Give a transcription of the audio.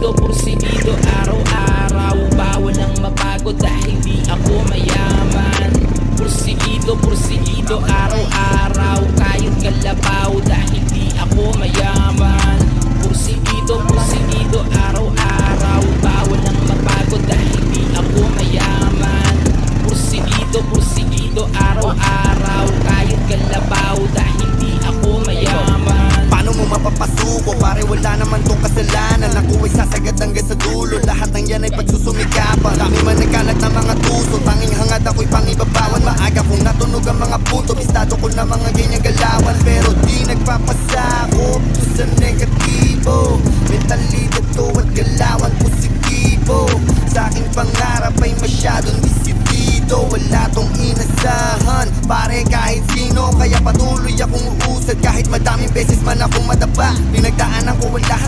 Ikaw porsigido araw-araw Bawal ang mapagod dahil di ako mayaman. Porsigido, porsigido araw-araw Kayod kalabaw dahil di ako mayaman. Porsigido, porsigido araw-araw Bawal ang mapagod dahil di ako mayaman. Porsigido, porsigido araw-araw Kayod Kabisado ko na mga ganyang galawan Pero di nagpapasakop to sa negatibo. Mentalidad to at galawan positibo Sa aking pangarap ay masyadong disitido Wala tong inasahan Pare kahit sino. Kaya patuloy akong uusad Kahit madaming beses man akong madaba Pinagdaanan ko ang lahat